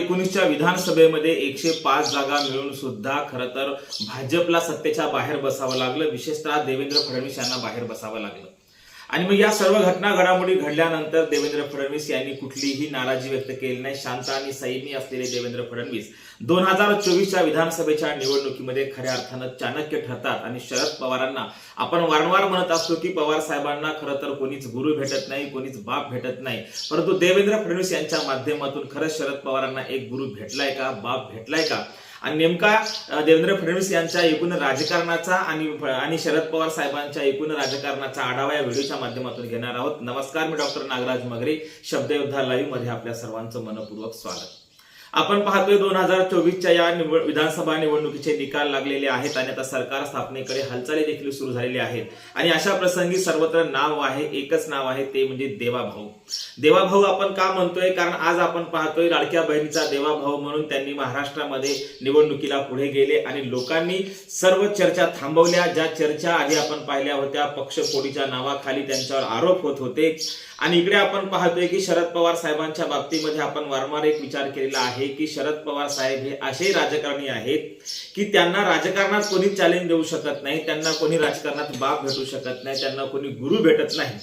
एकोणीसच्या विधानसभेमध्ये एकशे पाच जागा मिळून सुद्धा खरं तर भाजपला सत्तेच्या बाहेर बसावं लागलं. विशेषतः देवेंद्र फडणवीस यांना बाहेर बसावं लागलं. आणि मग या सर्व घटना घडामोडी घडल्यानंतर देवेंद्र फडणवीस यांनी कुठलीही नाराजी व्यक्त केली नाही. शांत आणि संयमी असलेले देवेंद्र फडणवीस दोन हजार चोवीसच्या विधानसभेच्या निवडणुकीमध्ये खऱ्या अर्थानं चाणक्य ठरतात आणि शरद पवारांना आपण वारंवार म्हणत असतो की पवार साहेबांना खरं तर कोणीच गुरु भेटत नाही कोणीच बाप भेटत नाही. परंतु देवेंद्र फडणवीस यांच्या माध्यमातून खरंच शरद पवारांना एक गुरु भेटलाय का बाप भेटलाय का? आणि नेमका देवेंद्र फडणवीस यांच्या एकूण राजकारणाचा आणि आणि शरद पवार साहेबांच्या एकूण राजकारणाचा आढावा या व्हिडिओच्या माध्यमातून घेणार आहोत. नमस्कार मी डॉक्टर नागराज मगरे शब्दयोद्धा लाईव्हमध्ये आपल्या सर्वांचं मनपूर्वक स्वागत. आपण पाहतोय दोन हजार चोवीसच्या या निवड विधानसभा निवडणुकीचे निकाल लागलेले आहेत आणि आता सरकार स्थापनेकडे हालचाली देखील सुरू झालेली आहेत. आणि अशा प्रसंगी सर्वत्र नाव आहे एकच नाव आहे ते म्हणजे देवाभाऊ. देवाभाऊ आपण का म्हणतोय? कारण आज आपण पाहतोय लाडक्या बहिणीचा देवाभाऊ म्हणून त्यांनी महाराष्ट्रामध्ये निवडणुकीला पुढे गेले आणि लोकांनी सर्व चर्चा थांबवल्या. ज्या चर्चा आधी आपण पाहिल्या होत्या पक्षफोडीच्या नावाखाली त्यांच्यावर आरोप होत होते. आणि इकडे आपण पाहतोय की शरद पवार साहेबांच्या बाबतीमध्ये आपण वारंवार एक विचार केलेला आहे की शरद पवार साहेब हे असे राजकारणी आहेत की त्यांना राजकारणात कोणी चॅलेंज देऊ शकत नाही त्यांना कोणी राजकारणात बाप भेटू शकत नाही त्यांना कोणी गुरु भेटत नाही.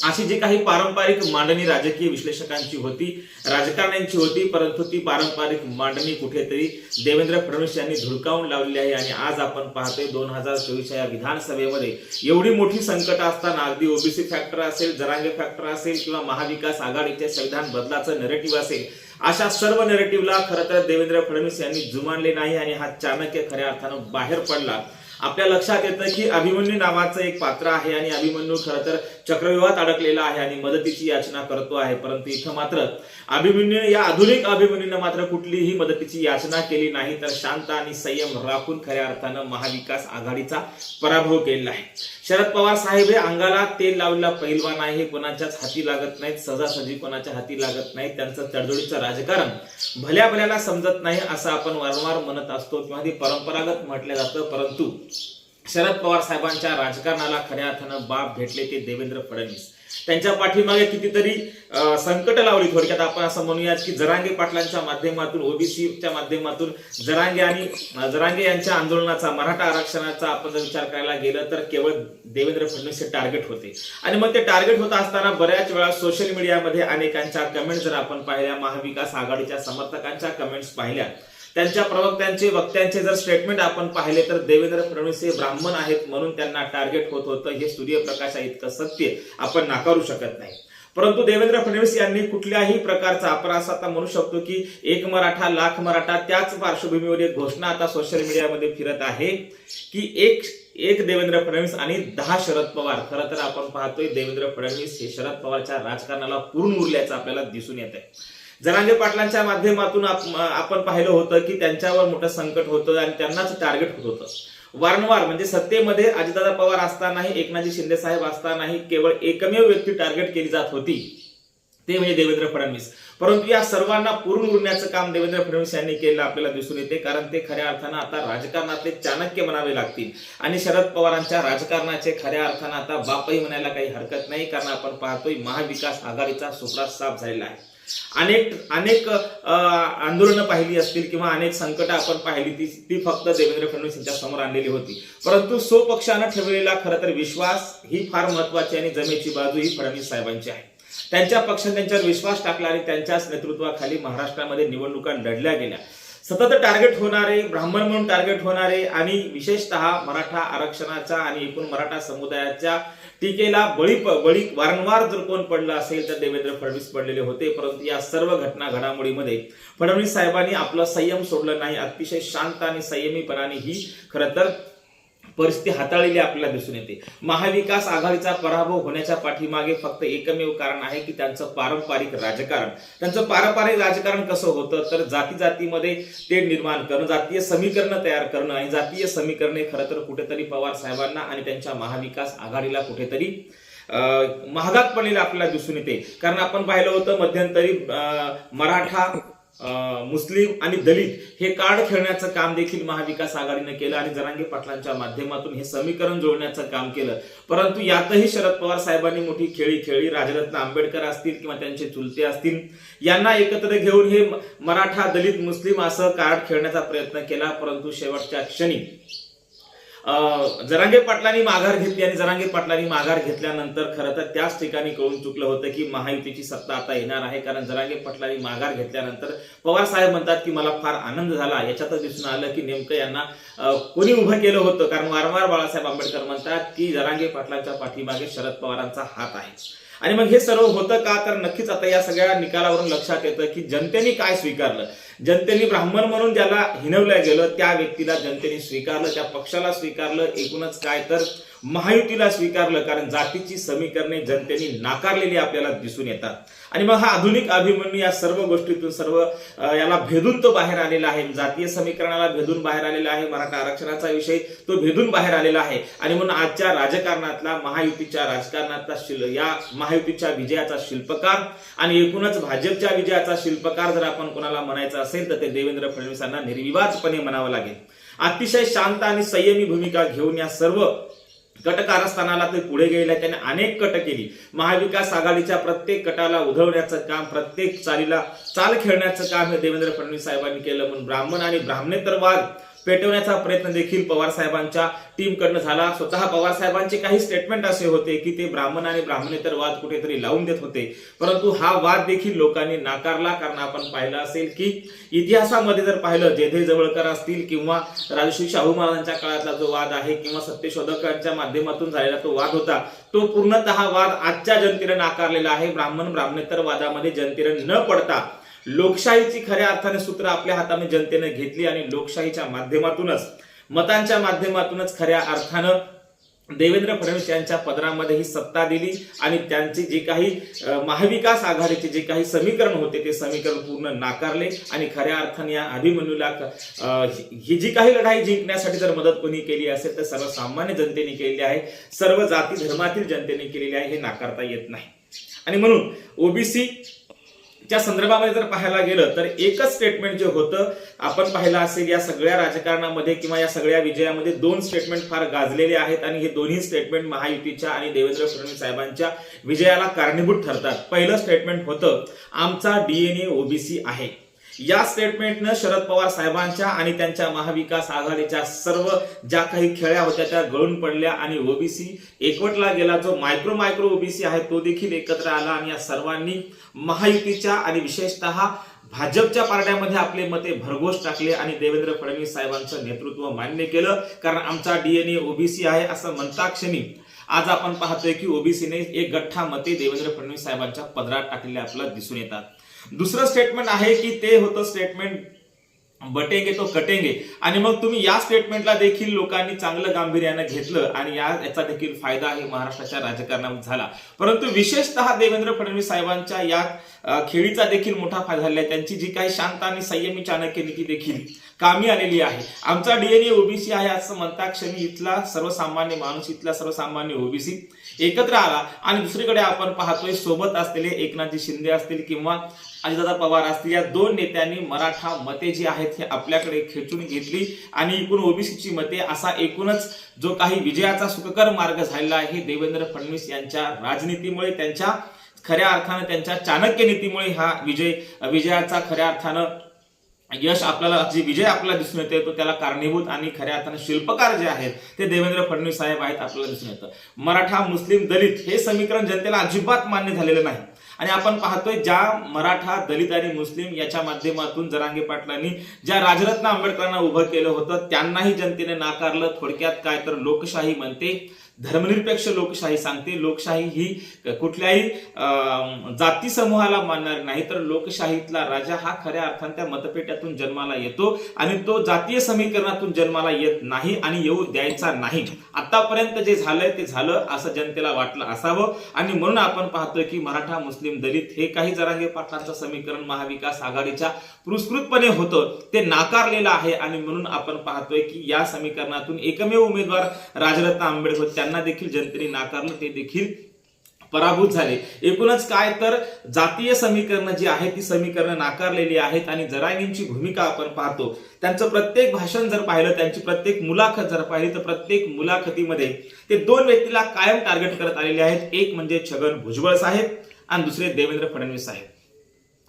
अशी जी काही पारंपरिक मांडणी राजकीय विश्लेषकांची होती राजकारण्यांची होती परंतु ती पारंपरिक मांडणी कुठेतरी देवेंद्र फडणवीस यांनी धुडकावून लावलेली आहे आणि आज आपण पाहतोय दोन हजार चोवीसच्या या विधानसभेमध्ये एवढी मोठी संकट असताना अगदी ओबीसी फॅक्टर असेल जरांगे फॅक्टर असेल किंवा महाविकास आघाडीचे संविधान बदलाचं नेरेटिव्ह असेल अशा सर्व नेरेटिव्हला खरं तर देवेंद्र फडणवीस यांनी जुमानले नाही आणि हा चाणक्य खऱ्या अर्थानं बाहेर पडला. आपल्या लक्षात येतं की अभिमन्यू नावाचं एक पात्र आहे आणि अभिमन्यू खरं तर चक्रव्यूहात अडकलेला आहे आणि मदतीची याचना करतो आहे. परंतु इथं मात्र अभिमन्यू या आधुनिक अभिमन्यूनं मात्र कुठलीही मदतीची याचना केली नाही तर शांत आणि संयम राखून खऱ्या अर्थानं महाविकास आघाडीचा पराभव केलेला आहे. शरद पवार साहेब हे अंगाला तेल लावलेला पहिलवान आहे कोणाच्याच हाती लागत नाहीत सहजासहजी कोणाच्या हाती लागत नाहीत त्यांचं तडजोडीचं राजकारण भल्या भल्याला समजत नाही असं आपण वारंवार म्हणत असतो किंवा ते परंपरागत म्हटलं जातं परंतु शरद पवार साहेबांच्या राजकारणाला खऱ्या अर्थानं बाप भेटले ते देवेंद्र फडणवीस. त्यांच्या पाठीमागे कितीतरी संकट लावली थोडक्यात. आपण असं म्हणूयात की जरांगे पाटलांच्या माध्यमातून ओबीसीच्या माध्यमातून जरांगे आणि जरांगे यांच्या आंदोलनाचा मराठा आरक्षणाचा आपण जर विचार करायला गेलं तर केवळ देवेंद्र फडणवीस हे टार्गेट होते. आणि मग ते टार्गेट होत असताना बऱ्याच वेळा सोशल मीडियामध्ये अनेकांच्या कमेंट जर आपण पाहिल्या महाविकास आघाडीच्या समर्थकांच्या कमेंट्स पाहिल्या त्यांच्या प्रवक्त्यांचे वक्त्यांचे जर स्टेटमेंट आपण पाहिले तर देवेंद्र फडणवीस हे ब्राह्मण आहेत म्हणून त्यांना टार्गेट होत होतं. हे सूर्यप्रकाशा इतकं सत्य आपण नाकारू शकत नाही. परंतु देवेंद्र फडणवीस यांनी कुठल्याही प्रकारचा आपण असं आता म्हणू शकतो की एक मराठा लाख मराठा त्याच पार्श्वभूमीवर एक घोषणा आता सोशल मीडियामध्ये फिरत आहे की एक एक देवेंद्र फडणवीस आणि दहा शरद पवार. खरं तर आपण पाहतोय देवेंद्र फडणवीस हे शरद पवारच्या राजकारणाला पूर्ण उरल्याचं आपल्याला दिसून येत आहे जरांगे पाटलांच्या माध्यमातून आपण पाहिलं होतं की त्यांच्यावर मोठं संकट होतं आणि त्यांनाच टार्गेट होत होतं. वारंवार म्हणजे सत्तेमध्ये अजितदादा पवार असतानाही एकनाथजी शिंदे साहेब असतानाही केवळ एकमेव व्यक्ती टार्गेट केली जात होती. ते म्हणजे देवेंद्र फडणवीस. परंतु या सर्वांना पूर्ण उरण्याचं काम देवेंद्र फडणवीस यांनी केलं आपल्याला दिसून येते. कारण ते खऱ्या अर्थानं आता राजकारणातले चाणक्य म्हणावे लागतील. आणि शरद पवारांच्या राजकारणाचे खऱ्या अर्थानं आता बापही म्हणायला काही हरकत नाही. कारण आपण पाहतोय महाविकास आघाडीचा सुपडा साफ झालेला आहे. अनेक अनेक आंदोलनं पाहिली असतील किंवा अनेक संकट आपण पाहिली ती ती फक्त देवेंद्र फडणवीस यांच्या समोर आणलेली होती. परंतु स्वपक्षानं ठेवलेला खरं तर विश्वास ही फार महत्वाची आणि जमेची बाजू ही फडणवीस साहेबांची आहे. त्यांच्या पक्षाने त्यांच्यावर विश्वास टाकला आणि त्यांच्याच नेतृत्वाखाली महाराष्ट्रामध्ये निवडणुका लढल्या गेल्या. सतत टार्गेट होणारे ब्राह्मण म्हणून टार्गेट होणारे आणि विशेषतः मराठा आरक्षणाच्या आणि एकूण मराठा समुदायाच्या टीकेला बळी बळी वारंवार जर कोण पडलं असेल तर देवेंद्र फडणवीस पडलेले होते. परंतु या सर्व घटना घडामोडीमध्ये फडणवीस साहेबांनी आपलं संयम सोडलं नाही. अतिशय शांत आणि संयमीपणाने ही खरं तर परिस्थिती हाताळलेली आपल्याला दिसून येते. महाविकास आघाडीचा पराभव होण्याच्या पाठीमागे फक्त एकमेव कारण आहे की त्यांचं पारंपरिक राजकारण. त्यांचं पारंपरिक राजकारण कसं होतं? तर जाती जातीमध्ये ते निर्माण करणं जातीय समीकरणं तयार करणं आणि जातीय समीकरणे खरं तर कुठेतरी पवार साहेबांना आणि त्यांच्या महाविकास आघाडीला कुठेतरी महागात पडलेलं आपल्याला दिसून येते. कारण आपण पाहिलं होतं मध्यंतरी मराठा मुस्लिम आणि दलित हे कार्ड खेळण्याचं काम देखील महाविकास आघाडीने केलं आणि जरांगे पाटलांच्या माध्यमातून हे समीकरण जोडण्याचं काम केलं. परंतु यातही शरद पवार साहेबांनी मोठी खेळी खेळली. राजरत्न आंबेडकर असतील किंवा त्यांचे चुलते असतील यांना एकत्र घेऊन हे मराठा दलित मुस्लिम असं कार्ड खेळण्याचा प्रयत्न केला. परंतु शेवटच्या क्षणी जरांगे पाटलांनी माघार घेतली आणि जरांगे पाटलांनी माघार घेतल्यानंतर खरं तर त्याच ठिकाणी कळून चुकलं होतं की महायुतीची सत्ता आता येणार आहे. कारण जरांगे पाटलांनी माघार घेतल्यानंतर पवार साहेब म्हणतात की मला फार आनंद झाला. याच्यातच दिसून आलं की नेमकं यांना कोणी उभं केलं होतं? कारण वारंवार बाळासाहेब आंबेडकर म्हणतात की जरांगे पाटलांच्या पाठीमागे शरद पवारांचा हात आहे. आणि मग हे सर्व होतं का? तर नक्कीच आता या सगळ्या निकालावरून लक्षात येतं की जनतेने काय स्वीकारलं? जनतेने ब्राह्मण म्हणून ज्याला हिनवलं गेलं त्या व्यक्तीला जनतेने स्वीकारलं त्या पक्षाला स्वीकारलं एकूणच काय? तर महायुतीला स्वीकारलं कारण जातीची समीकरणे जनतेने नाकारलेली आपल्याला दिसून येतात. आणि मग हा आधुनिक अभिमन्यू या सर्व गोष्टीतून सर्व याला भेदून तो बाहेर आलेला आहे. जातीय समीकरणाला भेदून बाहेर आलेला आहे. मराठा आरक्षणाचा विषय तो भेदून बाहेर आलेला आहे. आणि म्हणून आजच्या राजकारणातला महायुतीच्या राजकारणातला शिल या महायुतीच्या विजयाचा शिल्पकार आणि एकूणच भाजपच्या विजयाचा शिल्पकार जर आपण कोणाला म्हणायचा असेल तर ते देवेंद्र फडणवीसांना निर्विवादपणे म्हणावं लागेल. अतिशय शांत आणि संयमी भूमिका घेऊन या सर्व कट कारस्थानाला ते पुढे गेले त्याने अनेक कट केली. महाविकास आघाडीच्या प्रत्येक कटाला उधळण्याचं काम प्रत्येक चालीला चाल खेळण्याचं काम हे देवेंद्र फडणवीस साहेबांनी केलं. म्हणून ब्राह्मण आणि ब्राह्मणेतरवाद पेटवण्याचा प्रयत्न देखील पवार साहेबांच्या टीमकडनं झाला. स्वतः पवार साहेबांचे काही स्टेटमेंट असे होते की ते ब्राह्मण आणि ब्राह्मणेतर वाद कुठेतरी लावून देत होते. परंतु हा वाद देखील लोकांनी नाकारला कारण आपण पाहिलं असेल की इतिहासामध्ये जर पाहिलं जेधे जवळकर असतील किंवा राजश्री शाहू महाराजांच्या काळातला जो वाद आहे किंवा सत्यशोधकांच्या माध्यमातून झालेला तो वाद होता तो पूर्णतः वाद आजच्या जनतेने नाकारलेला आहे. ब्राह्मण ब्राह्मणेतर वादामध्ये जनतेने न पडता लोकशाहीची खऱ्या अर्थाने सूत्र आपल्या हाताने जनतेने घेतली आणि लोकशाहीच्या माध्यमातूनच मतांच्या माध्यमातूनच खऱ्या अर्थानं देवेंद्र फडणवीस यांच्या पदरामध्ये ही सत्ता दिली आणि त्यांची जी काही महाविकास आघाडीचे जे काही समीकरण होते ते समीकरण पूर्ण नाकारले आणि खऱ्या अर्थाने या अभिमन्यूला ही ही जी काही लढाई जिंकण्यासाठी जर मदत कोणी केली असेल तर सर्वसामान्य जनतेने केलेली आहे सर्व जाती धर्मातील जनतेने केलेली आहे हे नाकारता येत नाही. आणि म्हणून ओबीसी त्या संदर्भामध्ये जर पाहायला गेलं तर एकच स्टेटमेंट जे होतं आपण पाहिलं असेल या सगळ्या राजकारणामध्ये किंवा या सगळ्या विजयामध्ये दोन स्टेटमेंट फार गाजलेले आहेत आणि हे दोन्ही स्टेटमेंट महायुतीच्या आणि देवेंद्र फडणवीस साहेबांच्या विजयाला कारणीभूत ठरतात. पहिलं स्टेटमेंट होतं आमचा डीएनए ओबीसी आहे. या स्टेटमेंटनं शरद पवार साहेबांच्या आणि त्यांच्या महाविकास आघाडीच्या सर्व ज्या काही खेळ्या होत्या त्या गळून पडल्या आणि ओबीसी एकवटला गेला. जो मायक्रो मायक्रो ओबीसी आहे तो देखील एकत्र आला आणि या सर्वांनी महायुतीच्या आणि विशेषतः भाजपच्या पारड्यामध्ये आपले मते भरघोस टाकले आणि देवेंद्र फडणवीस साहेबांचं नेतृत्व मान्य केलं. कारण आमचा डीएनए ओबीसी आहे असं म्हणता क्षणी आज आपण पाहतोय की ओबीसीने एक गठ्ठा मते देवेंद्र फडणवीस साहेबांच्या पदरात टाकलेले आपल्याला दिसून येतात. दुसरं स्टेटमेंट आहे की ते होतं स्टेटमेंट बटेंगे तो कटेंगे. आणि मग तुम्ही या स्टेटमेंटला देखील लोकांनी चांगलं गांभीर्यानं घेतलं आणि या याचा देखील फायदा हे महाराष्ट्राच्या राजकारणामध्ये झाला. परंतु विशेषतः देवेंद्र फडणवीस साहेबांच्या या खेळीचा देखील मोठा फायदा झालेला आहे. त्यांची जी काही शांत आणि संयमी चाणक्य नीती देखील कामी आलेली आहे. आमचा डीएनए ओबीसी आहे असं म्हणता क्षणी इथला सर्वसामान्य माणूस इथला सर्वसामान्य ओबीसी एकत्र आला आणि दुसरीकडे आपण पाहतोय सोबत असलेले एकनाथजी शिंदे असतील किंवा अजितदादा पवार असतील या दोन नेत्यांनी मराठा मते जी आहेत हे आपल्याकडे खेचून घेतली आणि एकूण ओबीसीची मते असा एकूणच जो काही विजयाचा सुखकर मार्ग झालेला आहे देवेंद्र फडणवीस यांच्या राजनीतीमुळे त्यांच्या खऱ्या अर्थानं त्यांच्या चाणक्य नीतीमुळे हा विजय विजयाचा खऱ्या अर्थानं यश आपल्याला जे विजय आपल्याला दिसून येते तो त्याला कारणीभूत आणि खऱ्या अर्थाने शिल्पकार जे आहेत ते देवेंद्र फडणवीस साहेब आहेत आपल्याला दिसून येतं. मराठा मुस्लिम दलित हे समीकरण जनतेला अजिबात मान्य झालेलं नाही. आणि आपण पाहतोय ज्या मराठा दलित आणि मुस्लिम याच्या माध्यमातून जरांगे पाटलांनी ज्या राजरत्न आंबेडकरांना उभं केलं होतं त्यांनाही जनतेने नाकारलं थोडक्यात काय तर लोकशाही म्हणते धर्मनिरपेक्ष लोकशाही सांगते. लोकशाही ही कुठल्याही जाती समूहाला मानणार नाही तर लोकशाहीतला राजा हा खऱ्या अर्थाने त्या मतपेट्यातून जन्माला येतो आणि तो जातीय समीकरणातून जन्माला येत नाही आणि येऊ द्यायचा नाही. आतापर्यंत जे झालंय ते झालं असं जनतेला वाटलं असावं. आणि म्हणून आपण पाहतोय की मराठा मुस्लिम दलित हे काही जरांगे पाटलांचं समीकरण महाविकास आघाडीच्या पुरस्कृतपणे होतं ते नाकारलेलं आहे. आणि म्हणून आपण पाहतोय की या समीकरणातून एकमेव उमेदवार राजरत्न आंबेडकर त्यांना देखील जनतेने नाकारलं ते देखील पराभूत झाले. एकूणच काय तर जातीय समीकरणं जी आहेत ती समीकरणं नाकारलेली आहेत आणि जरांगींची भूमिका आपण पाहतो. त्यांचं प्रत्येक भाषण जर पाहिलं त्यांची प्रत्येक मुलाखत जर पाहिली तर प्रत्येक मुलाखतीमध्ये ते दोन व्यक्तीला कायम टार्गेट करत आलेले आहेत. एक म्हणजे छगन भुजबळ साहेब आणि दुसरे देवेंद्र फडणवीस साहेब.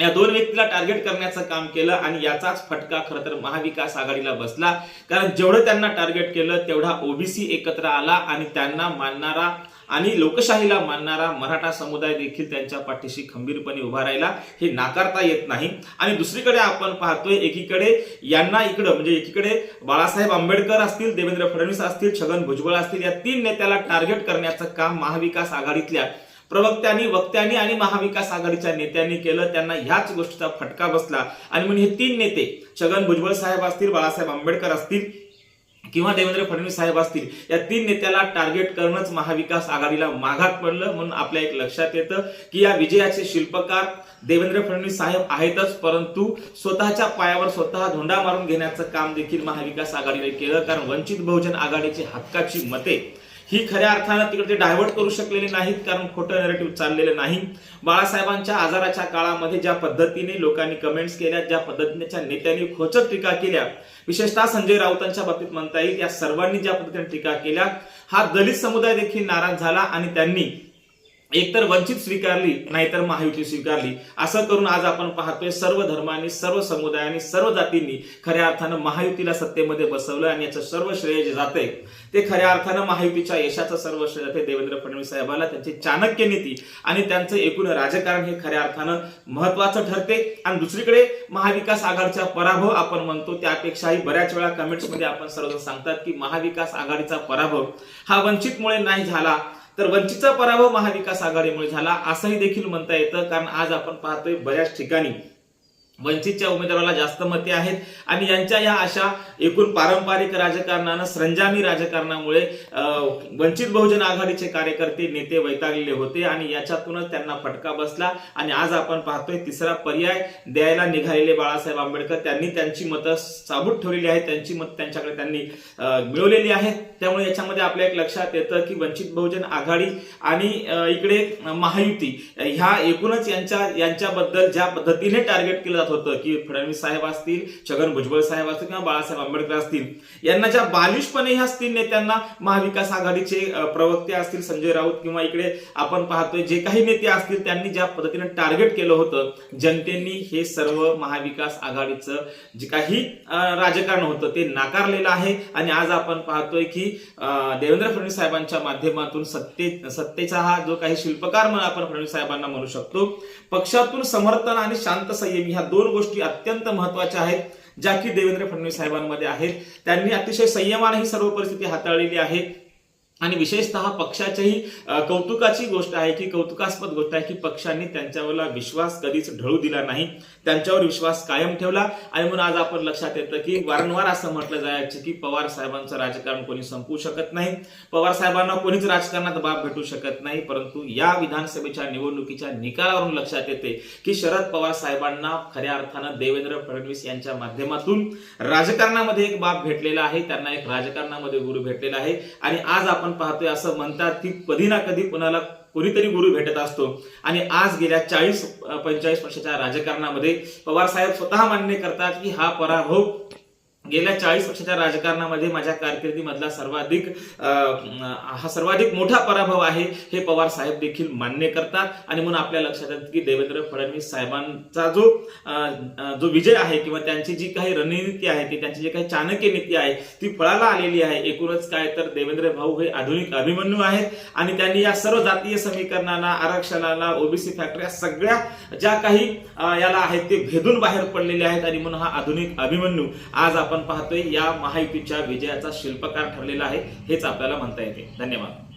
या दोन व्यक्तीला टार्गेट करण्याचं काम केलं आणि याचाच फटका खरं तर महाविकास आघाडीला बसला. कारण जेवढं त्यांना टार्गेट केलं तेवढा ओबीसी एकत्र आला आणि त्यांना मानणारा आणि लोकशाहीला मानणारा मराठा समुदाय देखील त्यांच्या पाठीशी खंबीरपणे उभा राहिला. हे नाकारता येत नाही. आणि दुसरीकडे आपण पाहतोय एकीकडे यांना इकडं म्हणजे एकीकडे बाळासाहेब आंबेडकर असतील देवेंद्र फडणवीस असतील छगन भुजबळ असतील या तीन नेत्याला टार्गेट करण्याचं काम महाविकास आघाडीतल्या प्रवक्त्यांनी वक्त्यांनी आणि महाविकास आघाडीच्या नेत्यांनी केलं. त्यांना ह्याच गोष्टीचा फटका बसला. आणि म्हणून हे तीन नेते छगन भुजबळ साहेब असतील बाळासाहेब आंबेडकर असतील किंवा देवेंद्र फडणवीस साहेब असतील या तीन नेत्याला टार्गेट करणंच महाविकास आघाडीला माघात पडलं म्हणून आपल्या एक लक्षात येतं की या विजयाचे शिल्पकार देवेंद्र फडणवीस साहेब आहेतच. परंतु स्वतःच्या पायावर स्वतः धोंडा मारून घेण्याचं काम देखील महाविकास आघाडीने केलं. कारण वंचित बहुजन आघाडीची हक्काची मते ही खऱ्या अर्थानं तिकडे ते डायव्हर्ट करू शकलेले नाहीत कारण खोटं नेरेटिव्ह चाललेलं नाही. बाळासाहेबांच्या आजाराच्या काळामध्ये ज्या पद्धतीने लोकांनी कमेंट्स केल्या ज्या पद्धतीनेच्या नेत्यांनी खोचक टीका केल्या विशेषतः संजय राऊतांच्या बाबतीत म्हणता येईल या सर्वांनी ज्या पद्धतीने टीका केल्या हा दलित समुदाय देखील नाराज झाला आणि त्यांनी एकतर वंचित स्वीकारली नाहीतर महायुती स्वीकारली असं करून आज आपण पाहतोय सर्व धर्मांनी सर्व समुदायांनी सर्व जातींनी खऱ्या अर्थानं महायुतीला सत्तेमध्ये बसवलं आणि याचं सर्व श्रेय जे जाते ते खऱ्या अर्थानं महायुतीच्या यशाचं सर्व श्रेय जाते देवेंद्र फडणवीस साहेबाला त्यांची चाणक्य नीती आणि त्यांचं एकूण राजकारण हे खऱ्या अर्थानं महत्वाचं ठरते. आणि दुसरीकडे महाविकास आघाडीचा पराभव आपण म्हणतो त्यापेक्षाही बऱ्याच वेळा कमेंट्समध्ये आपण सर्वजण सांगतात की महाविकास आघाडीचा पराभव हा वंचितमुळे नाही झाला. तर वंचितचा पराभव महाविकास आघाडीमुळे झाला असंही देखील म्हणता येतं कारण आज आपण पाहतोय बऱ्याच ठिकाणी वंचितच्या उमेदवाराला जास्त मते आहेत. आणि यांच्या या अशा एकूण पारंपरिक राजकारणानं संजामी राजकारणामुळे वंचित बहुजन आघाडीचे कार्यकर्ते नेते वैतागलेले होते आणि याच्यातूनच त्यांना फटका बसला. आणि आज आपण पाहतोय तिसरा पर्याय द्यायला निघालेले बाळासाहेब आंबेडकर. त्यांनी त्यांची मतं साबूत ठेवलेली आहेत. त्यांची मत त्यांच्याकडे त्यांनी मिळवलेली आहेत. त्यामुळे याच्यामध्ये आपल्या एक लक्षात येतं की वंचित बहुजन आघाडी आणि इकडे महायुती ह्या एकूणच यांच्या यांच्याबद्दल ज्या पद्धतीने टार्गेट केलं होतं की फडणवीस साहेब असतील छगन भुजबळ साहेब असतील किंवा बाळासाहेब आंबेडकर असतील यांना ज्या बालिशपणे ह्या तीन नेत्यांना महाविकास आघाडीचे प्रवक्ते असतील संजय राऊत किंवा इकडे आपण पाहतोय जे काही नेते असतील त्यांनी ज्या पद्धतीने टार्गेट केलं होतं जनतेने हे सर्व महाविकास आघाडीचं जे काही राजकारण होतं ते नाकारलेलं आहे. आणि आज आपण पाहतोय की देवेंद्र फडणवीस साहेबांच्या माध्यमातून सत्ते सत्तेचा हा जो काही शिल्पकार म्हणून आपण फडणवीस साहेबांना म्हणू शकतो पक्षातून समर्थन आणि शांत संयम ह्या दोन गोष्टी अत्यंत महत्त्वाच्या आहेत ज्या की देवेंद्र फडणवीस साहेबांमध्ये आहेत. त्यांनी अतिशय संयमाने ही सर्व परिस्थिती हाताळलेली आहे. आणि विशेषतः पक्षाच्याही कौतुकाची गोष्ट आहे की कौतुकास्पद गोष्ट आहे की पक्षांनी त्यांच्यावरला विश्वास कधीच ढळू दिला नाही. त्यांच्यावर विश्वास कायम ठेवला. आणि म्हणून आज आपण लक्षात येतं की वारंवार असं म्हटलं जायचं की पवार साहेबांचं राजकारण कोणी संपवू शकत नाही. पवार साहेबांना कोणीच राजकारणात बाब भेटू शकत नाही. परंतु या विधानसभेच्या निवडणुकीच्या निकालावरून लक्षात येते की शरद पवार साहेबांना खऱ्या अर्थानं देवेंद्र फडणवीस यांच्या माध्यमातून राजकारणामध्ये एक बाब भेटलेला आहे. त्यांना एक राजकारणामध्ये गुरु भेटलेला आहे. आणि आज आपण पाहतोय असं म्हणतात की कधी ना कधी कुणाला कोणीतरी गुरु भेटत असतो. आणि आज गेल्या चाळीस पंचेचाळीस वर्षाच्या राजकारणामध्ये पवार साहेब स्वतः मान्य करतात की हा पराभव गेल्या चाळीस वर्षाच्या राजकारणामध्ये माझ्या कारकिर्दीमधला सर्वाधिक हा सर्वाधिक मोठा पराभव आहे हे पवार साहेब देखील मान्य करतात. आणि म्हणून आपल्या लक्षात येतं की देवेंद्र फडणवीस साहेबांचा जो जो विजय आहे किंवा त्यांची जी काही रणनीती आहे ती त्यांची जी काही चाणक्य नीती आहे ती फळाला आलेली आहे. एकूणच काय तर देवेंद्र भाऊ हे आधुनिक अभिमन्यू आहेत. आणि त्यांनी या सर्व जातीय समीकरणाला आरक्षणाला ओबीसी फॅक्टरी या सगळ्या ज्या काही याला आहेत ते भेदून बाहेर पडलेले आहेत. आणि म्हणून हा आधुनिक अभिमन्यू आज आपण आपण पाहतोय या महायुतीच्या विजयाचा शिल्पकार ठरलेला आहे हेच आपल्याला म्हणता येते. धन्यवाद.